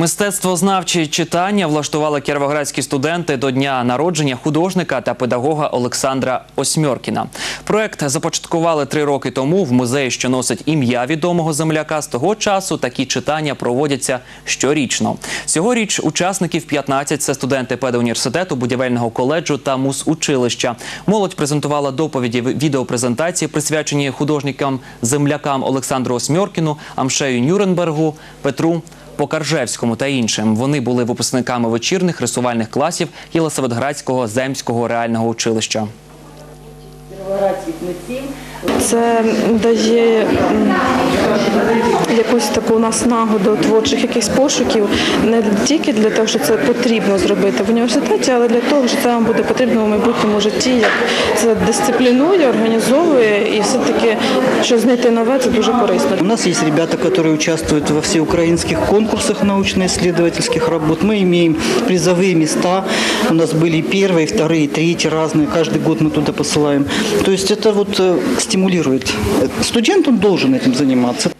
Мистецтвознавчі читання влаштували кіровоградські студенти до дня народження художника та педагога Олександра Осьмьоркіна. Проект започаткували три роки тому в музеї, що носить ім'я відомого земляка. З того часу такі читання проводяться щорічно. Цьогоріч учасників 15 – це студенти педуніверситету, будівельного коледжу та музучилища. Молодь презентувала доповіді відеопрезентації, присвячені художникам землякам Олександру Осьмьоркіну, Амшею Нюрнбергу, Петру. Покаржевському та іншим вони були випускниками вечірних рисувальних класів Єлисаветградського земського реального училища. Це дає якусь таку наснагу до творчих якихось пошуків, не тільки для того, що це потрібно зробити в університеті, але для того, що це вам буде потрібно в майбутньому житті, як це дисциплінує, організовує і все-таки що знайти нове це дуже корисно. У нас есть ребята, которые участвуют во всеукраинских конкурсах научно-исследовательских работ. Мы имеем призовые места. У нас были первые, вторые, третьи разные. Каждый год мы туда посылаем. То есть это вот э, стимулирует. Студент, он должен этим заниматься.